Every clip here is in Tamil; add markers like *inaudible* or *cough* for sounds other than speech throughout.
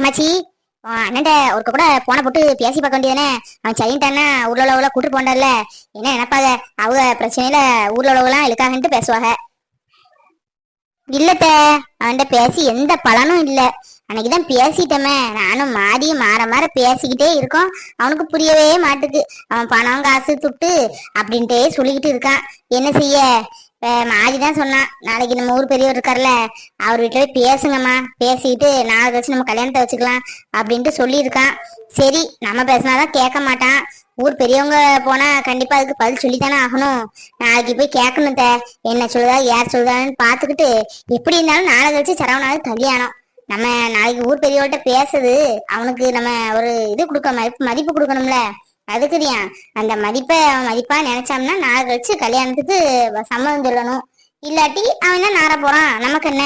காமாட்சி உன் அண்ணன்ட்ட கூட போன போட்டு பேசி பார்க்க வேண்டியதானே அவன் சரின்ட்டானா ஊர்ல உள்ளவங்கள கூட்டு போண்டார்ல என்ன நினைப்பாங்க? அவங்க பிரச்சனையில ஊர்ல உள்ளவெல்லாம் இழுக்காங்கன்ட்டு பேசுவாங்க. இல்லத்த அவன்கிட்ட பேசி எந்த பலனும் இல்ல. அன்னைக்குதான் பேசிட்டோமே நானும் மாறி மாற மாற பேசிக்கிட்டே இருக்கோம். அவனுக்கு புரியவே மாட்டுக்கு. அவன் பணம் காசு துட்டு அப்படின்ட்டே சொல்லிக்கிட்டு இருக்கான். என்ன செய்ய? மாஜி தான் சொன்னான். நாளைக்கு நம்ம ஊர் பெரியவர் இருக்கார்ல அவர் வீட்டுல போய் பேசுங்கம்மா. பேசிக்கிட்டு நாளை கழிச்சு நம்ம கல்யாணத்தை வச்சுக்கலாம் அப்படின்ட்டு சொல்லியிருக்கான். சரி நம்ம பேசினாதான் கேட்க மாட்டான். ஊர் பெரியவங்க போனா கண்டிப்பா அதுக்கு பதில் சொல்லித்தானே ஆகணும். நாளைக்கு போய் கேட்கணும் தே. என்ன சொல்லுதா யார் சொல்லுதான்னு பாத்துக்கிட்டு எப்படி இருந்தாலும் நாளை கழிச்சு சரவணாவது கல்யாணம். நம்ம நாளைக்கு ஊர் பெரியவர்கிட்ட பேசுது அவனுக்கு நம்ம ஒரு இது கொடுக்க மதிப்பு மதிப்பு கொடுக்கணும்ல. அதுக்குதியா அந்த மதிப்பை அவன் மதிப்பா நினைச்சாம்னா நாளை வச்சு கல்யாணத்துக்கு சம்மதம் சொல்லணும். இல்லாட்டி அவன் தான் நார போறான் நமக்கு என்ன?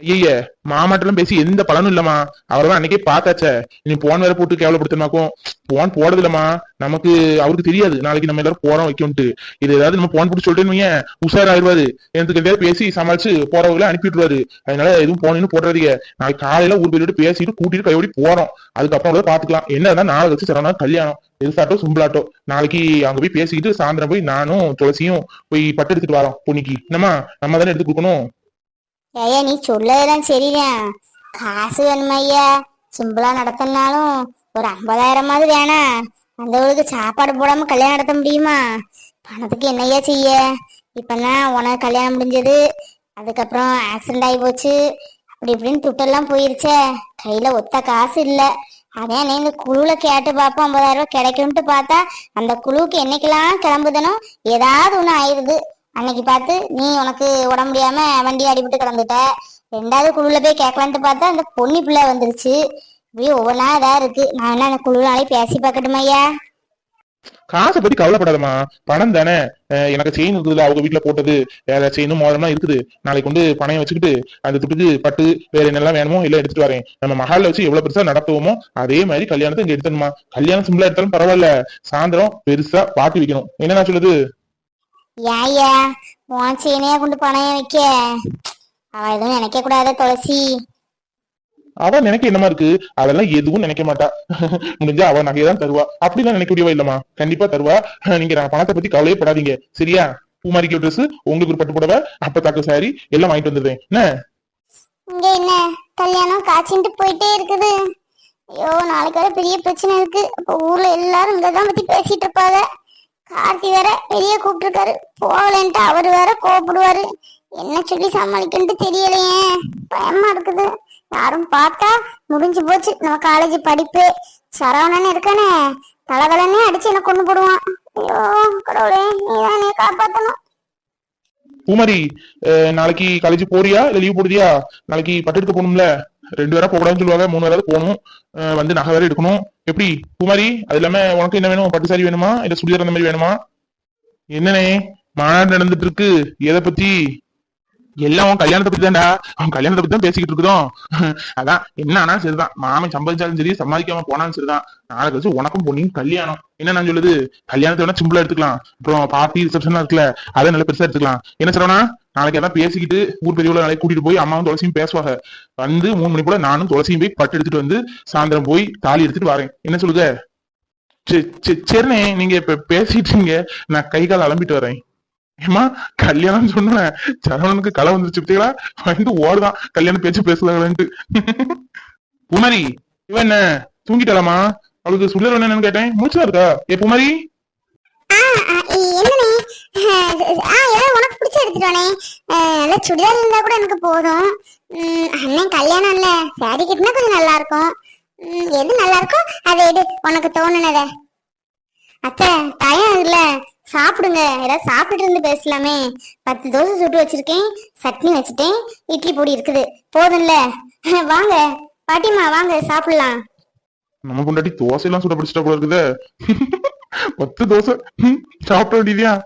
ஐய மாமாட்டெல்லாம் பேசி எந்த பலனும் இல்லம்மா. அவர்தான் அன்னைக்கே பார்த்தாச்சே. நீ போன் வேற போட்டு கேவலப்படுத்தினாக்கும் போன் போடுறது இல்லம்மா நமக்கு அவருக்கு தெரியாது. நாளைக்கு நம்ம எல்லாரும் போறோம் வைக்கும்ட்டு இது ஏதாவது நம்ம போன் போட்டு சொல்லிட்டேன்னு உஷார் ஆயிடுவாரு எனக்கு கிட்டே பேசி சமாளிச்சு போறவங்கள அனுப்பி விட்டுருவாரு அதனால எதுவும் போனேன்னு போடுறதுங்க நாளைக்கு காலையில ஊர் போயிட்டு பேசிட்டு கூட்டிட்டு கையோடி போறோம். அதுக்கப்புறம் கூட பாத்துக்கலாம் என்ன நாளை வச்சு சரவணா கல்யாணம். எதுசாட்டோ சும்பலாட்டோ. நாளைக்கு அங்க போய் பேசிக்கிட்டு சாயந்தரம் போய் நானும் துளசியும் போய் பட்டு எடுத்துட்டு வரோம். பொன்னிக்கு என்னம்மா? நம்ம தானே எடுத்து கொடுக்கணும். ஐயா நீ சொல்லதெல்லாம் சரிதான் காசு வேணுமா ஐயா சிம்பிளா நடத்தினாலும் ஒரு ஐம்பதாயிரமாவது வேணாம் அந்த ஊருக்கு சாப்பாடு போடாம கல்யாணம் நடத்த முடியுமா? பணத்துக்கு என்னய்யா செய்ய? இப்பதான் உனக்கு கல்யாணம் முடிஞ்சது அதுக்கப்புறம் ஆக்சிடென்ட் ஆகி போச்சு. அப்படி இப்படின்னு துட்டெல்லாம் போயிருச்சே. கையில ஒத்த காசு இல்லை. அதான் நீங்க குழுவில் குழுல கேட்டு பார்ப்போம். ஐம்பதாயிரம் ரூபாய் கிடைக்கும்ட்டு பார்த்தா அந்த குழுவுக்கு என்னைக்கெல்லாம் கிளம்புதனும் ஏதாவது ஒன்று ஆயிடுது அன்னைக்கு பார்த்து நீ உனக்கு உடம்பு முடியாம வண்டி அடிபட்டு கிடந்துட்ட. ரெண்டாவது குழுல போய் கேட்கலான்ட்டு பார்த்தா அந்த பொன்னி பிள்ளை வந்துருச்சு. இப்படியே ஒவ்வொன்றா இதா இருக்கு. நான் என்ன அந்த குழுனாலே பேசி பார்க்கட்டுமா ஐயா? காசை பத்தி கவலைப்படாதம்மா. பணம் தானே. எனக்கு செயின் இருக்குதுல அவங்க வீட்டுல போட்டது. வேற செயினும் மோதிரம்லாம் இருக்குது. நாளைக்கு கொண்டு பணம் வச்சுக்கிட்டு அந்த துட்டுக்கு பட்டு வேற என்னெல்லாம் வேணுமோ எல்லாம் எடுத்துட்டு வரேன். நம்ம மகால வச்சு எவ்வளவு பெருசா நடத்துவோமோ அதே மாதிரி கல்யாணத்தை இங்க எடுத்துணுமா கல்யாணம் சிம்பிளா எடுத்தாலும் பரவாயில்ல. சாயந்தரம் பெருசா பாட்டு வைக்கணும். என்ன நான் சொல்லுது ஏய்யா உன் சீனையா கொண்டு பணையம் வைக்க. அவ எதுவும் நினைக்க கூடாத துளசி. அவ நினைக்க என்னமா இருக்கு? அதெல்லாம் எதுவும் நினைக்க மாட்டா. முடிஞ்சா அவ நகையதான் தருவா. அப்படிலாம் நினைக்கக்கூடியவா இல்லம்மா. கண்டிப்பா தருவா. நீங்க பணத்தை பத்தி கவலையே படாதீங்க சரியா? பூமாரிக்கு ட்ரெஸ் உங்களுக்கு ஒரு பட்டு புடவை அப்பத்தாக்கு சாரி எல்லாம் வாங்கிட்டு வந்துடுறேன். என்ன? இங்க என்ன? கல்யாணம் காய்ச்சிட்டு போயிட்டே இருக்குது. ஐயோ நாளைக்கு வர பெரிய பிரச்சனை இருக்கு. அப்ப ஊர்ல எல்லாரும் இங்கதான் பத்தி பேசிட்டு இருப்பாங்க. கார்த்தி வேற வெளியே கூப்பிட்டுருக்காரு. போகலன்ட்டு அவர் வேற கோப்பிடுவாரு என்ன சொல்லி சமாளிக்கன்ட்டு தெரியலையே. பயமா இருக்குது. யாரும் பார்த்தா முடிஞ்சு போச்சு. நம்ம காலேஜ் படிப்பு. சரவணன் இருக்கானே. தலகலன்னே அடிச்சு என்ன கொண்டு போடுவான். ஐயோ கடவுளே நீதானே காப்பாத்தணும். பூமரி நாளைக்கு காலேஜ் போறியா? இல்ல லீவ் போடுதியா நாளைக்கு பட்டு எடுக்க போகணும்ல? ரெண்டு பேரா போகக்கூடாதுன்னு சொல்லுவாங்க மூணு பேராவது போகணும். வந்து நகை வேற எடுக்கணும். எப்படி? குமாரி அது இல்லாம உனக்கு என்ன வேணும்? பட்டு சாரி வேணுமா? இல்ல சுடிதார் அந்த மாதிரி வேணுமா? என்னனே மாநாடு நடந்துட்டு இருக்கு. எதை பத்தி? எல்லாம் உன் கல்யாணத்தை பத்தி தான்டா அவன் கல்யாணத்தை பத்தி தான் பேசிக்கிட்டு இருக்கிறோம் அதான் என்ன ஆனாலும் சரிதான். மாமன் சம்பாதிச்சாலும் சரி சம்பாதிக்காம போனாலும் சரிதான். நாளை கழிச்சு உனக்கும் பொண்ணையும் கல்யாணம். என்ன நான் சொல்லுது? கல்யாணத்தை வேணா சிம்பிளா எடுத்துக்கலாம். அப்புறம் பார்ட்டி ரிசப்ஷன் இருக்குல்ல அதை நல்ல பெருசா எடுத்துக்கலாம். என்ன சொல்லணும் நாளைக்கு எல்லாம் பேசிக்கிட்டு ஊர் பெரியவளை நாளைக்கு கூட்டிட்டு போய் அம்மாவும் துளசியும் பேசுவாங்க. வந்து மூணு மணி போல நானும் துளசியும் போய் பட்டு எடுத்துட்டு வந்து சாயந்தரம் போய் தாலி எடுத்துட்டு வரேன். என்ன சொல்லுங்க சரி, சரி, சரிண்ணே நீங்க இப்ப பேசிட்டீங்க நான் கை கால் அலம்பிட்டு வரேன். ஏமா கல்யாணம் சொன்னேன். சரவணனுக்கு களை வந்துருச்சு பார்த்தீங்களா வந்து ஓடுதான். கல்யாணம் பேச்சு பேசுதாங்களான்ட்டு குமரி இவன் என்ன? தூங்கிட்டாலாமா அவளுக்கு சுடர் என்னன்னு கேட்டேன். முடிச்சதா இருக்கா? ஏ குமரி என்னனே ஆ ஏதோ உனக்கு பிடிச்ச எடுத்துட்டானே நல்ல சுடிதார் இருந்தா கூட எனக்கு போதும். ம், அண்ணன் கல்யாணம் இல்ல. சாரி கட்டினா கொஞ்சம் நல்லா இருக்கும் ம், எது நல்லா இருக்கோ அதை எடு. உனக்கு தோணுனத. அத்தை டயம் இல்ல. சாப்பிடுங்க. ஏதாவது சாப்பிட்டு இருந்து பேசலாமே. பத்து தோசை சுட்டு வச்சிருக்கேன். சட்னி வச்சுட்டேன். இட்லி பொடி இருக்குது. போதும்ல? *laughs* வாங்க. பாட்டிமா வாங்க. சாப்பிடலாம். நம்ம பொண்டாட்டி தோசை எல்லாம் சுட பிடிச்சிட்டா போல இருக்குதே. *laughs* பத்து தோசை. சாப்பிட வேண்டியதியா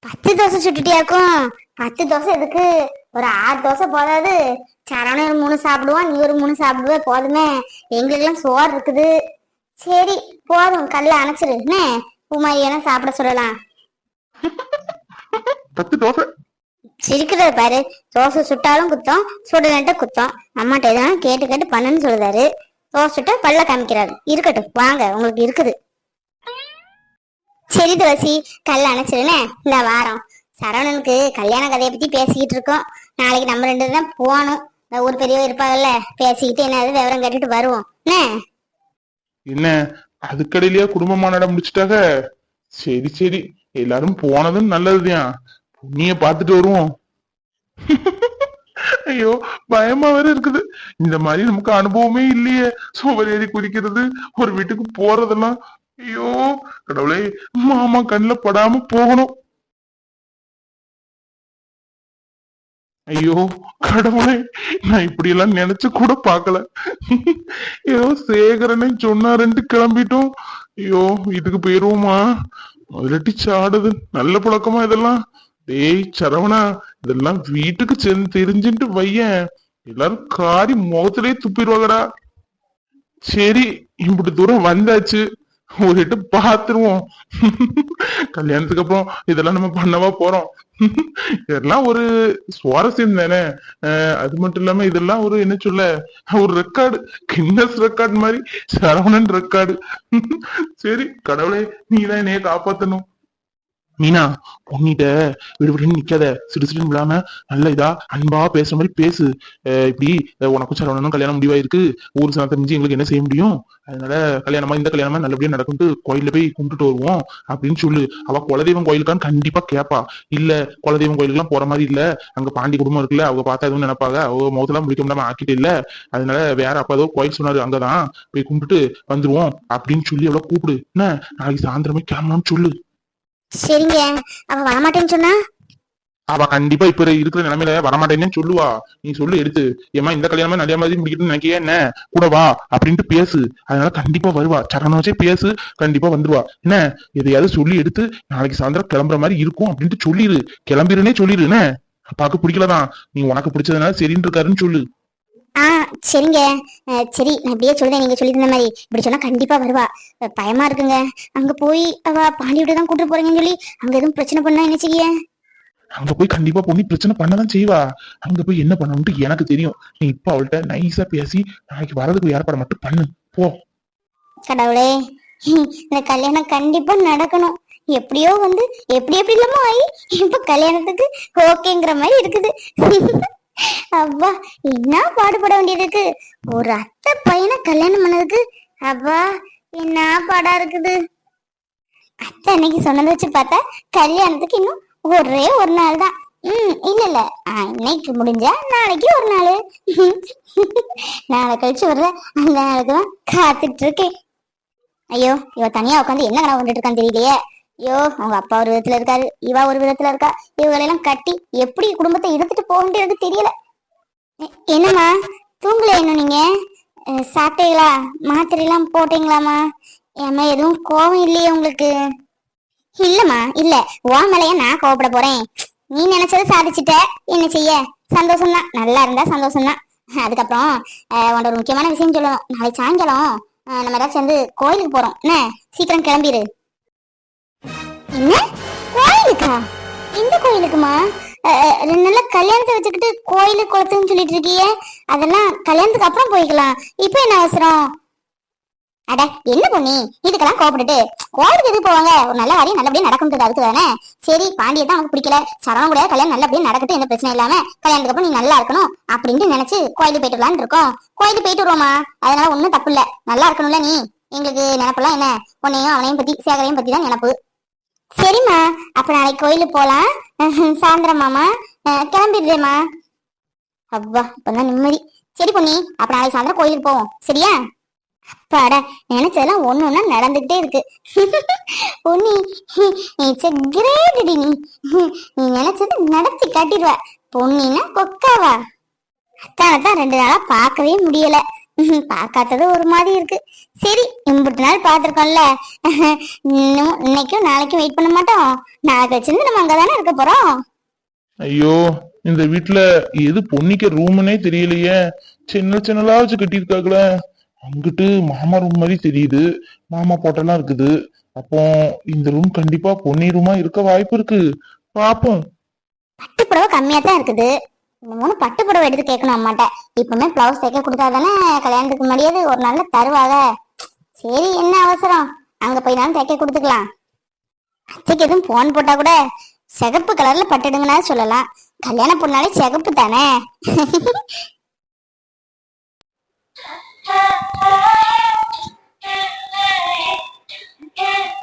பத்து தோசை சுட்டுட்டியாக்கும். பத்து தோசை எதுக்கு? ஒரு ஆறு தோசை போதாது. சரவணன் ஒரு மூணு சாப்பிடுவான் நீ ஒரு மூணு சாப்பிடுவ. போதுமே. எங்களுக்கெல்லாம் சோறு இருக்குது. சரி போதும். கல்ல அணைச்சிரு. என்ன? பூமாரி வேணா சாப்பிட சொல்லலாம். பத்து தோசை. சிரிக்கிறது பாரு. தோசை சுட்டாலும் குத்தம் சுடலன்ட்டு குத்தம். அம்மாட்ட எதனா கேட்டு கேட்டு பண்ணுன்னு சொல்லுதாரு. தோசை சுட்டா பல்ல காமிக்கிறாரு. இருக்கட்டும் வாங்க உங்களுக்கு இருக்குது. சரி துளசி கல்ல அணைச்சிருனே இந்த வாரம். சரவணனுக்கு கல்யாண கதையை பத்தி பேசிக்கிட்டு இருக்கோம். நாளைக்கு நம்ம ரெண்டு தான் போகணும். இந்த ஊர் பெரியவங்க இருப்பாங்கல்ல பேசிக்கிட்டு என்னது விவரம் கேட்டுட்டு வருவோம். என்ன? என்ன? அதுக்கடையிலயா குடும்பமா நட முடிச்சிட்டாக? சரி சரி. எல்லாரும் போனதும் நல்லதுதான். புண்ணிய பாத்துட்டு வருவோம். *laughs* ஐயோ பயமா வேற இருக்குது. இந்த மாதிரி நமக்கு அனுபவமே இல்லையே. சுவர் ஏறி குதிக்கிறது ஒரு வீட்டுக்கு போறதெல்லாம். ஐயோ கடவுளே மாமா கண்ணுல படாம போகணும். ஐயோ கடவுளே நான் இப்படி எல்லாம் நினைச்சு கூட பாக்கல ஏதோ சேகரனே சொன்னாருன்ட்டு கிளம்பிட்டோம். ஐயோ வீட்டுக்கு போயிருவோமா? முதலட்டி சாடுது. நல்ல புழக்கமா இதெல்லாம். டேய் சரவணா இதெல்லாம் வீட்டுக்கு சென்று தெரிஞ்சுட்டு வையேன். எல்லாரும் காரி முகத்திலே துப்பிடுவாங்கடா. சரி இப்படி தூரம் வந்தாச்சு. ஒரு எட்டு பாத்துருவோம். கல்யாணத்துக்கு அப்புறம் இதெல்லாம் நம்ம பண்ணவா போறோம். இதெல்லாம் ஒரு சுவாரஸ்யம் தானே. அது மட்டும் இல்லாம இதெல்லாம் ஒரு என்ன சொல்ல ஒரு ரெக்கார்டு கின்னஸ் ரெக்கார்டு மாதிரி சரவணன் ரெக்கார்டு சரி கடவுளே நீதான் என்னைய காப்பாத்தணும். மீனா பொண்ணிட்ட விடுவிடுன்னு நிக்காத சிடு சிடுன்னு நல்ல இதா அன்பா பேசுற மாதிரி பேசு. இப்படி உனக்கு உனக்கும் சரவணனும் கல்யாணம் முடிவாயிருக்கு. ஊர் சனத்தை மிஞ்சி எங்களுக்கு என்ன செய்ய முடியும்? அதனால கல்யாணமா இந்த கல்யாணமா நல்லபடியா நடக்கும்ட்டு கோயில்ல போய் கும்பிட்டுட்டு வருவோம் அப்படின்னு சொல்லு. அவ குலதெய்வம் கோயிலுக்கான்னு கண்டிப்பா கேப்பா. இல்ல குலதெய்வம் கோயிலுக்குலாம் போற மாதிரி இல்ல. அங்க பாண்டி குடும்பம் இருக்குல்ல அவங்க பார்த்தா எதுவும் நினைப்பாங்க. அவங்க முகத்தெல்லாம் முடிக்க முடியாம ஆக்கிட்டு இல்ல. அதனால வேற அப்பா ஏதோ கோயில் சொன்னாரு அங்கதான். போய் கும்பிட்டுட்டு வந்துருவோம் அப்படின்னு சொல்லி அவளை கூப்பிடு. என்ன? நாளைக்கு சாயந்தரமே கிளம்பணும்னு சொல்லு. சரிங்க. அவ வரமாட்டேன்னு சொன்னா? அவ கண்டிப்பா இப்ப இருக்கிற நிலைமையில வரமாட்டேன்னு சொல்லுவா. நீ சொல்லு எடுத்து. ஏமா இந்த கல்யாணமா நிறைய மாதிரி முடிக்கணும்னு நினைக்கிய என்ன? கூட வா அப்படின்ட்டு பேசு. அதனால கண்டிப்பா வருவா. சரண வச்சே பேசு. கண்டிப்பா வந்துருவா. என்ன? எதையாவது சொல்லி எடுத்து நாளைக்கு சாயந்தரம் கிளம்புற மாதிரி இருக்கும் அப்படின்ட்டு சொல்லிடு கிளம்பிருனே சொல்லிடு என்ன? அப்பாவுக்கு பிடிக்கலதான். நீ உனக்கு பிடிச்சதுனால சரின்னு இருக்காருன்னு சொல்லு. ஆ சரிங்க. சரி நான் இப்படியே சொல்றேன். நீங்க சொல்லி தந்த மாதிரி. இப்படி சொன்னா கண்டிப்பா வருவா. பயமா இருக்குங்க. அங்க போய் அவ பாண்டி விட்டு தான் கூட்டு போறீங்கன்னு சொல்லி அங்க எதுவும் பிரச்சனை பண்ணா என்ன செய்ய? அங்க போய் கண்டிப்பா பொண்ணு பிரச்சனை பண்ணதான் செய்வா. அங்க போய் என்ன பண்ணணும்ட்டு எனக்கு தெரியும். நீ இப்ப அவள்கிட்ட நைஸா பேசி நாளைக்கு வரதுக்கு ஏற்பாடு மட்டும் பண்ணு. போ. கடவுளே. இந்த கல்யாணம் கண்டிப்பா நடக்கணும். எப்படியோ வந்து எப்படி எப்படி இல்லாம ஆகி இப்ப கல்யாணத்துக்கு ஓகேங்கிற மாதிரி இருக்குது. அப்பா என்ன பாடுபட வேண்டியது இருக்கு ஒரு அத்தை பையனை கல்யாணம் பண்ணதுக்கு அப்பா என்ன பாடா இருக்குது? அத்தை அன்னைக்கு சொன்னதை வச்சு பார்த்தா கல்யாணத்துக்கு இன்னும் ஒரே ஒரு நாள் தான். ம் இல்ல இல்ல. இன்னைக்கு முடிஞ்சா நாளைக்கு ஒரு நாள். நாளை கழிச்சு வர்ற அந்த நாளுக்கு தான் காத்துட்டு இருக்கேன். ஐயோ இவ தனியா உட்காந்து என்ன கனவு வந்துட்டு இருக்கான்னு தெரியலையே. ஐயோ அவங்க அப்பா ஒரு விதத்துல இருக்காரு இவா ஒரு விதத்துல இருக்கா? இவங்களெல்லாம் கட்டி எப்படி குடும்பத்தை எடுத்துட்டு போக வேண்டியது தெரியல. என்னம்மா தூங்கல இன்னும் நீங்க? சாப்பிட்டீங்களா? மாத்திரை எல்லாம் போட்டீங்களாமா ஏம்மா எதுவும் கோவம் இல்லையே உங்களுக்கு? இல்லம்மா இல்ல. உன் நான் கோவப்பட போறேன். நீ நினைச்சதை சாதிச்சிட்ட. என்ன செய்ய? சந்தோஷம் தான் நல்லா இருந்தா சந்தோஷம் தான் அதுக்கப்புறம் உன்னோட ஒரு முக்கியமான விஷயம் சொல்லணும். நாளைக்கு சாயங்காலம் நம்ம ஏதாச்சும் சேர்ந்து கோயிலுக்கு போறோம். என்ன? சீக்கிரம் கிளம்பிடு என்ன? கோயிலுக்கா? இந்த கோயிலுக்குமா? அஹ், அஹ், ரெண்டு நாள்ல கல்யாணத்தை வச்சுக்கிட்டு கோயிலு குளத்துன்னு சொல்லிட்டு இருக்கியே. அதெல்லாம் கல்யாணத்துக்கு அப்புறம் போய்க்கலாம். இப்போ என்ன அவசரம்? அட என்ன பொண்ணி? இதுக்கெல்லாம் கோபப்பட்டுட்டு கோயிலுக்கு எது போவாங்க? ஒரு நல்ல காரியம் நல்லபடியா நடக்கும் அதுக்கு தானே. சரி பாண்டியை தான் அவனுக்கு பிடிக்கல. சரவணன் கூட கல்யாணம் நல்லபடியா நடக்கட்டும் எந்த பிரச்சனை இல்லாம கல்யாணத்துக்கு அப்புறம் நீ நல்லா இருக்கணும் அப்படின்னு நினைச்சு கோயிலுக்கு போயிட்டு வரலான்னு இருக்கோம். கோயிலுக்கு போயிட்டு வருவோமா? அதனால ஒண்ணும் தப்பு இல்ல. நல்லா இருக்கணும்ல நீ. எங்களுக்கு நினப்பெல்லாம் என்ன? உன்னையும் அவனையும் பத்தி சேகரையும் பத்தி தான் நினப்பு. சரிம்மா. அப்ப நாளைக்கு கோயிலுக்கு போலாம். *laughs* சாயந்தரமாமா கிளம்பிடுறேம்மா. அப்பா இப்பதான் நிம்மதி. சரி பொண்ணி அப்ப நாளைக்கு சாயந்தரம் கோயிலுக்கு போவோம். சரியா? அப்பாட நினைச்சதெல்லாம் ஒண்ணு ஒண்ணா நடந்துகிட்டே இருக்கு. *laughs* பொன்னி கிரேட் நீ. நீ நினைச்சது நடத்தி காட்டிடுவ. பொன்னின்னா கொக்காவா? அத்தானத்தான் ரெண்டு நாளா பார்க்கவே முடியல. பார்க்காதது ஒரு மாதிரி இருக்கு. சரி இம்புட்டு நாள் பார்த்துருக்கோம்ல. *laughs* இன்னைக்கும் நாளைக்கும் வெயிட் பண்ண மாட்டோம். நாளைக்கு வச்சிருந்து நம்ம அங்கதானே இருக்க போறோம்? ஐயோ இந்த வீட்டுல எது பொன்னிக்க ரூம்னே தெரியலையே. சின்ன சின்னலா வச்சு கட்டியிருக்காங்களே. அங்கிட்டு மாமா ரூம் மாதிரி தெரியுது. மாமா போட்டெல்லாம் இருக்குது. அப்போ இந்த ரூம் கண்டிப்பா பொன்னி ரூமா இருக்க வாய்ப்பு இருக்கு. பாப்போம். பட்டு புடவை கம்மியா தான் இருக்குது. இந்த மூணு பட்டு புடவை எடுத்து கேட்கணும் அம்மாட்ட. இப்பவுமே பிளவுஸ் தைக்க கொடுத்தா தானே கல்யாணத்துக்கு முன்னாடியே ஒரு நாள்ல தருவாங்க சரி என்ன அவசரம்? அங்க போய்னாலும் தைக்க கொடுத்துக்கலாம். அத்தைக்கு எதுவும் போன் போட்டா கூட சிகப்பு கலர்ல பட்டுடுங்கன்னா சொல்லலாம். கல்யாண பொண்ணாலே சிகப்பு தானே? *laughs* *laughs* *laughs*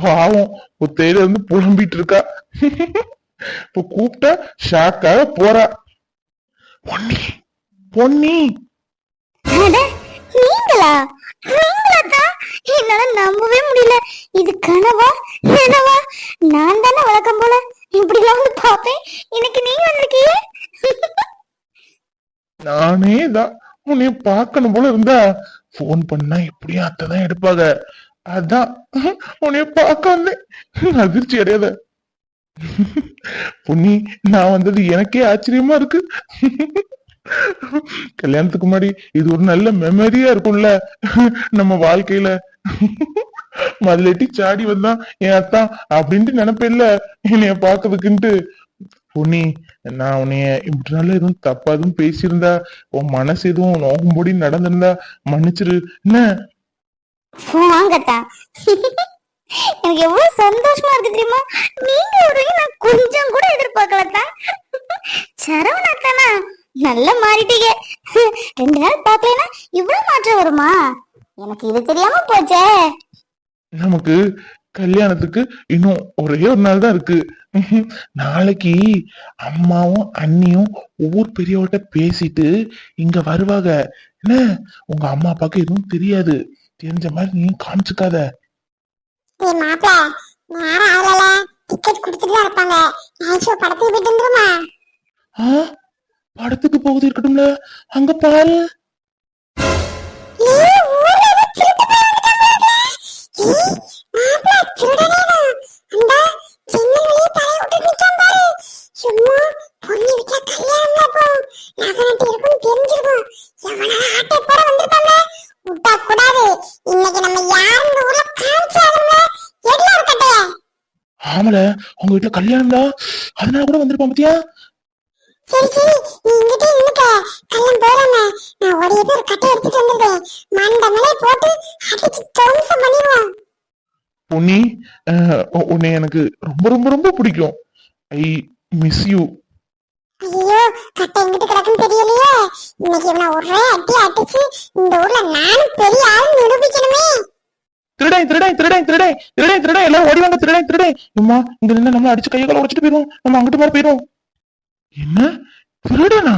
பாவம் ஒத்தையில இருந்து புலம்பிட்டு இருக்கா இப்ப கூப்பிட்டா ஷாக்காக போறா. பொன்னி பொன்னி. நீங்களா? என்னால நம்பவே முடியல. இது கனவா? நினவா நான் தானே வழக்கம் போல இப்படி எல்லாம் வந்து பாப்பேன் இன்னைக்கு நீங்க வந்திருக்கீங்க? நானே தான் உன்னை பார்க்கணும் போல இருந்தா. போன் பண்ணா எப்படியும் அத்தை தான் எடுப்பாங்க. அதான். உன்னைய பார்க்க வந்தேன். அதிர்ச்சி அடையாத. பொன்னி நான் வந்தது எனக்கே ஆச்சரியமா இருக்கு. கல்யாணத்துக்கு முன்னாடி இது ஒரு நல்ல மெமரியா இருக்கும்ல. நம்ம வாழ்க்கையில. மதுலட்டி சாடி வந்தான். என் அத்தான் அப்படின்ட்டு நினைப்பில்ல என்னைய பாக்குறதுக்குன்ட்டு பொன்னி நான் உன்னைய இப்படினால எதுவும் தப்பா எதுவும் பேசியிருந்தா உன் மனசு எதுவும் நோகும்படி நடந்திருந்தா மன்னிச்சிரு. என்ன? வாங்கத்தா. எனக்கு எவ்வளவு சந்தோஷமா இருக்கு தெரியுமா? நீங்க வருவீங்க நான் கொஞ்சம் கூட எதிர்பார்க்கலத்தா. சரவணாத்தானா? நல்லா மாறிட்டீங்க. ரெண்டு நாள் பார்க்கலனா இவ்வளவு மாற்றம் வருமா? எனக்கு இது தெரியாம போச்சே. நமக்கு கல்யாணத்துக்கு இன்னும் ஒரே ஒரு நாள் தான் இருக்கு. நாளைக்கு அம்மாவும் அண்ணியும் ஊர் பெரியவர்கிட்ட பேசிட்டு இங்க வருவாங்க. என்ன? உங்க அம்மா அப்பாவுக்கு எதுவும் தெரியாது. தெரிஞ்ச மாதிரி நீ காமிச்சுக்காத. ஏய் மாப்பிள நேரம் ஆகல டிக்கெட் கொடுத்துட்டு தான் இருப்பாங்க. நைட் ஷோ படத்துக்கு போயிட்டு வந்துருமா? ஆ? படத்துக்கு போகுது இருக்கட்டும்ல. அங்க பாரு. தெரிஞ்சிருக்கும். எவனா ஆட்டை போட வந்திருப்பாங்க. விட்டா கூடாது இன்னைக்கு நம்ம யாருன்னு ஊர்ல காமிச்சாலுங்க எல்லாம் இருக்கட்டே? ஆமல உங்க வீட்டுல கல்யாணம் தான். அதனால கூட வந்திருப்பான் பாத்தியா? சரி சரி. நீ இங்கிட்டே நின்னுக்க கள்ளம் போறாம நான் ஒரே பேர் கட்டை எடுத்துட்டு வந்துருக்கேன். மண்ட மேலே போட்டு அடிச்சு பொன்னி உன்னை எனக்கு ரொம்ப ரொம்ப ரொம்ப பிடிக்கும். ஐ மிஸ் யூ ஐயோ கட்டை எங்கிட்டு கிடக்குன்னு தெரியலையே. இன்னைக்கு இவனை ஒரே அடி அடிச்சு இந்த ஊர்ல நானும் பெரிய ஆள் நிரூபிக்கணுமே. திருடை திருடை திருடை திருடை திருடை திருடை எல்லாரும் ஓடி வாங்க திருடை திருடை அம்மா இங்க நின்று நம்மள அடிச்சு கையை கால உடைச்சிட்டு போயிரும். நம்ம அங்கிட்டு மாதிரி போயிரும். என்ன? திருடனா?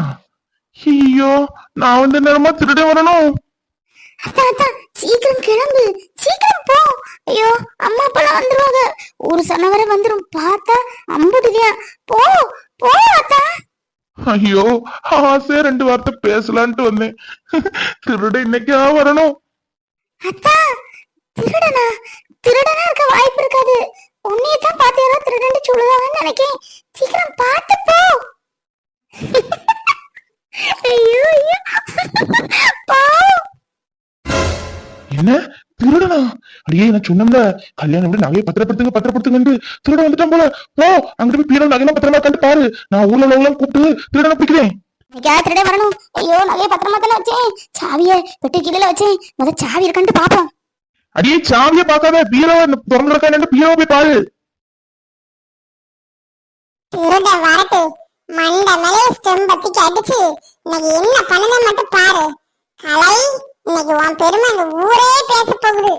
ஐயோ நான் வந்து நேரமா திருட வரணும். சீக்கிரம் கிளம்பு. சீக்கிரம் போ. ஐயோ அம்மா அப்பெல்லாம் வந்துருவாங்க. ஒரு சன வரை வந்துரும். பார்த்தா அம்புடுதியா போ போ அத்தா. ஐயோ ஆசையா ரெண்டு வார்த்தை பேசலான்ட்டு வந்தேன். திருட இன்னைக்கா வரணும்? அத்தா திருடனா? திருடனா இருக்க வாய்ப்பு இருக்காது. உன்னைய தான் பார்த்து யாரோ திருடன்னு சொல்லுவாங்கன்னு நினைக்கிறேன் சீக்கிரம் பார்த்து போ. ஐயோ ஐயோ. என்ன? திருடனா? அடியே நான் சொன்னோம்ல கல்யாணம் விட நகையை பத்திரப்படுத்துங்க பத்திரப்படுத்துங்கன்னு திருட வந்துட்டான் போல. போ அங்கிட்டு போய் பீரோ நகையெல்லாம் பத்திரமா கண்டு பாரு. நான் ஊர்ல உள்ளவங்க கூப்பிட்டு திருடனை பிடிக்கிறேன். திருட வரணும். ஐயோ நகைய பத்திரமா தானே வச்சேன். சாவிய பெட்டி கீழே வச்சேன். முத சாவி பாப்போம் அடியே சாவியை பார்க்காத. பீரோ திறந்து இருக்கான்னு பீரோ போய் பாரு. திருட வரட்டு. மண்ட மேலே ஸ்டெம்பத்திக்கு அடிச்சு இன்னைக்கு என்ன பண்ணுத மட்டும் பாரு. கலை இன்னைக்கு உன் பெருமை இந்த ஊரே பேச போகுது.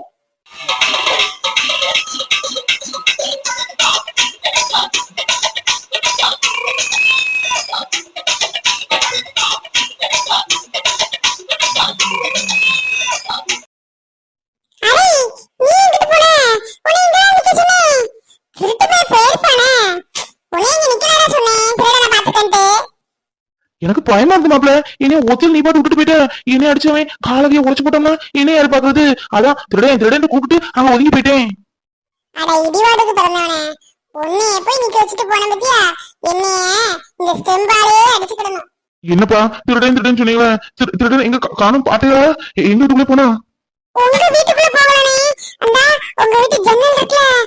எனக்கு பயமா இருக்கு மாப்ள இனி ஒத்தில் நீ பாட்டு விட்டுட்டு போயிட்ட. இனி அடிச்சவன் காலகைய உடைச்சு போட்டோம்னா இனி யாரு பாக்குறது? அதான் திருடன் திருடன் கூப்பிட்டு அங்க ஒதுங்கி போயிட்டேன். அட இடிவாடுக்கு பிறந்தவனே. உன்னைய போய் நிக்க வச்சுட்டு போன பத்தியா? என்னைய இந்த ஸ்டெம்பாலே அடிச்சுக்கிடணும் என்னப்பா? திருடன் திருடன் சொன்னீங்களே. திரு- திருடன் எங்க காணும் எ- எங்க வீட்டுக்குள்ள போனா? உங்க வீட்டுக்குள்ள போகலனே. அந்த உங்க வீட்டு ஜன்னல் இருக்குல்ல.